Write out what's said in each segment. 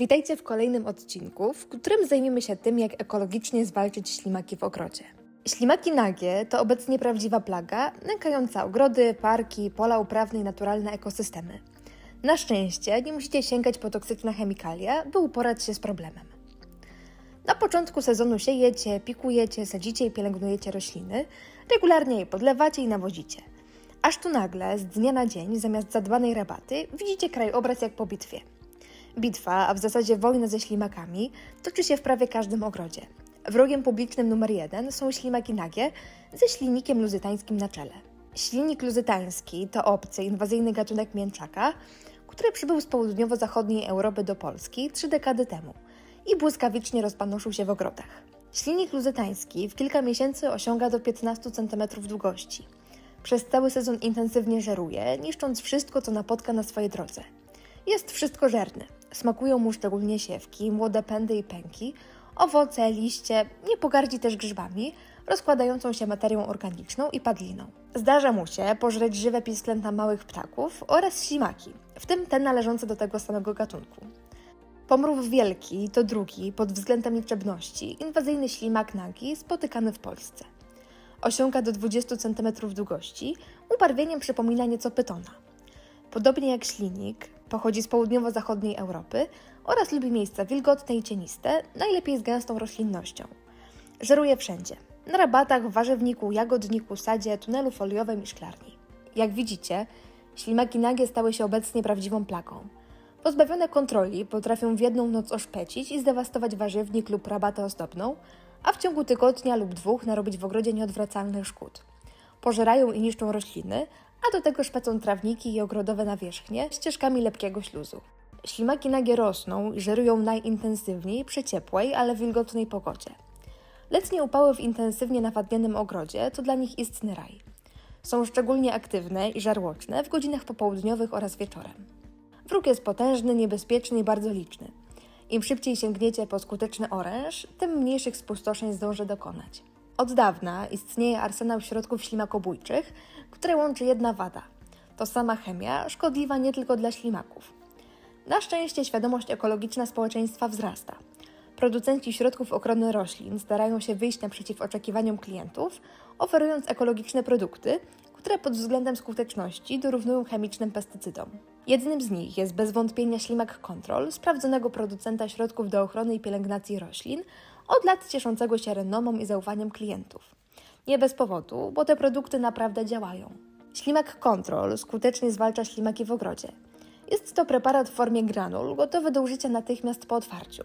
Witajcie w kolejnym odcinku, w którym zajmiemy się tym, jak ekologicznie zwalczyć ślimaki w ogrodzie. Ślimaki nagie to obecnie prawdziwa plaga, nękająca ogrody, parki, pola uprawne i naturalne ekosystemy. Na szczęście nie musicie sięgać po toksyczne chemikalia, by uporać się z problemem. Na początku sezonu siejecie, pikujecie, sadzicie i pielęgnujecie rośliny, regularnie je podlewacie i nawozicie. Aż tu nagle, z dnia na dzień, zamiast zadbanej rabaty, widzicie krajobraz jak po bitwie. Bitwa, a w zasadzie wojna ze ślimakami, toczy się w prawie każdym ogrodzie. Wrogiem publicznym numer jeden są ślimaki nagie ze ślinikiem luzytańskim na czele. Ślinik luzytański to obcy, inwazyjny gatunek mięczaka, który przybył z południowo-zachodniej Europy do Polski trzy dekady temu i błyskawicznie rozpanoszył się w ogrodach. Ślinik luzytański w kilka miesięcy osiąga do 15 cm długości. Przez cały sezon intensywnie żeruje, niszcząc wszystko, co napotka na swojej drodze. Jest wszystkożerny. Smakują mu szczególnie siewki, młode pędy i pęki, owoce, liście, nie pogardzi też grzybami, rozkładającą się materią organiczną i padliną. Zdarza mu się pożreć żywe pisklęta małych ptaków oraz ślimaki, w tym te należące do tego samego gatunku. Pomrów wielki to drugi, pod względem liczebności, inwazyjny ślimak nagi spotykany w Polsce. Osiąga do 20 cm długości, ubarwieniem przypomina nieco pytona. Podobnie jak ślinik, pochodzi z południowo-zachodniej Europy oraz lubi miejsca wilgotne i cieniste, najlepiej z gęstą roślinnością. Żeruje wszędzie. Na rabatach, warzywniku, jagodniku, sadzie, tunelu foliowym i szklarni. Jak widzicie, ślimaki nagie stały się obecnie prawdziwą plagą. Pozbawione kontroli potrafią w jedną noc oszpecić i zdewastować warzywnik lub rabatę ozdobną, a w ciągu tygodnia lub dwóch narobić w ogrodzie nieodwracalnych szkód. Pożerają i niszczą rośliny, a do tego szpecą trawniki i ogrodowe nawierzchnie ścieżkami lepkiego śluzu. Ślimaki nagie rosną i żerują najintensywniej przy ciepłej, ale wilgotnej pogodzie. Letnie upały w intensywnie nawadnianym ogrodzie to dla nich istny raj. Są szczególnie aktywne i żarłoczne w godzinach popołudniowych oraz wieczorem. Wróg jest potężny, niebezpieczny i bardzo liczny. Im szybciej sięgniecie po skuteczny oręż, tym mniejszych spustoszeń zdąży dokonać. Od dawna istnieje arsenał środków ślimakobójczych, które łączy jedna wada. To sama chemia, szkodliwa nie tylko dla ślimaków. Na szczęście świadomość ekologiczna społeczeństwa wzrasta. Producenci środków ochrony roślin starają się wyjść naprzeciw oczekiwaniom klientów, oferując ekologiczne produkty, które pod względem skuteczności dorównują chemicznym pestycydom. Jednym z nich jest bez wątpienia ślimak Control, sprawdzonego producenta środków do ochrony i pielęgnacji roślin, od lat cieszącego się renomą i zaufaniem klientów. Nie bez powodu, bo te produkty naprawdę działają. Ślimak Control skutecznie zwalcza ślimaki w ogrodzie. Jest to preparat w formie granul, gotowy do użycia natychmiast po otwarciu.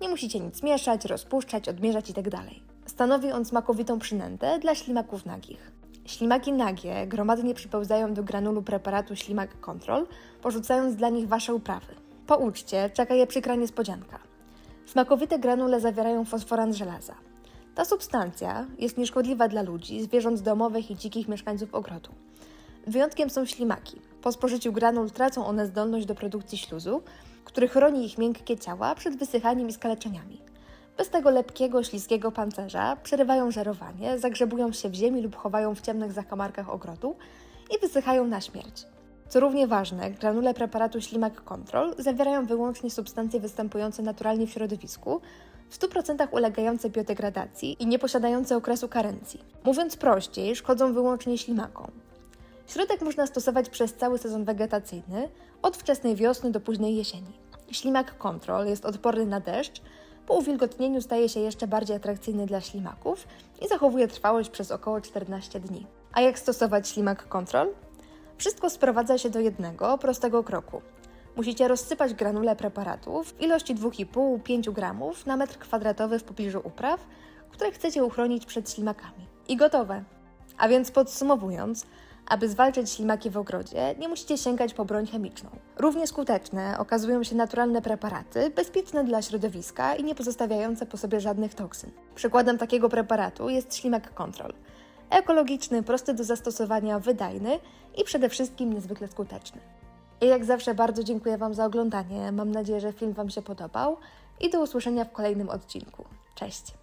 Nie musicie nic mieszać, rozpuszczać, odmierzać itd. Stanowi on smakowitą przynętę dla ślimaków nagich. Ślimaki nagie gromadnie przypełzają do granulu preparatu Ślimak Control, porzucając dla nich wasze uprawy. Po uczcie czeka je przykra niespodzianka. Smakowite granule zawierają fosforan żelaza. Ta substancja jest nieszkodliwa dla ludzi, zwierząt domowych i dzikich mieszkańców ogrodu. Wyjątkiem są ślimaki. Po spożyciu granul tracą one zdolność do produkcji śluzu, który chroni ich miękkie ciała przed wysychaniem i skaleczeniami. Bez tego lepkiego, śliskiego pancerza przerywają żerowanie, zagrzebują się w ziemi lub chowają w ciemnych zakamarkach ogrodu i wysychają na śmierć. Co równie ważne, granule preparatu Ślimak Control zawierają wyłącznie substancje występujące naturalnie w środowisku, w 100% ulegające biodegradacji i nie posiadające okresu karencji. Mówiąc prościej, szkodzą wyłącznie ślimakom. Środek można stosować przez cały sezon wegetacyjny, od wczesnej wiosny do późnej jesieni. Ślimak Control jest odporny na deszcz, po uwilgotnieniu staje się jeszcze bardziej atrakcyjny dla ślimaków i zachowuje trwałość przez około 14 dni. A jak stosować ślimak Control? Wszystko sprowadza się do jednego, prostego kroku. Musicie rozsypać granule preparatu w ilości 2,5-5 gramów na metr kwadratowy w pobliżu upraw, które chcecie uchronić przed ślimakami. I gotowe! A więc podsumowując, aby zwalczyć ślimaki w ogrodzie, nie musicie sięgać po broń chemiczną. Równie skuteczne okazują się naturalne preparaty, bezpieczne dla środowiska i nie pozostawiające po sobie żadnych toksyn. Przykładem takiego preparatu jest ślimak Control. Ekologiczny, prosty do zastosowania, wydajny i przede wszystkim niezwykle skuteczny. I jak zawsze bardzo dziękuję Wam za oglądanie. Mam nadzieję, że film Wam się podobał i do usłyszenia w kolejnym odcinku. Cześć!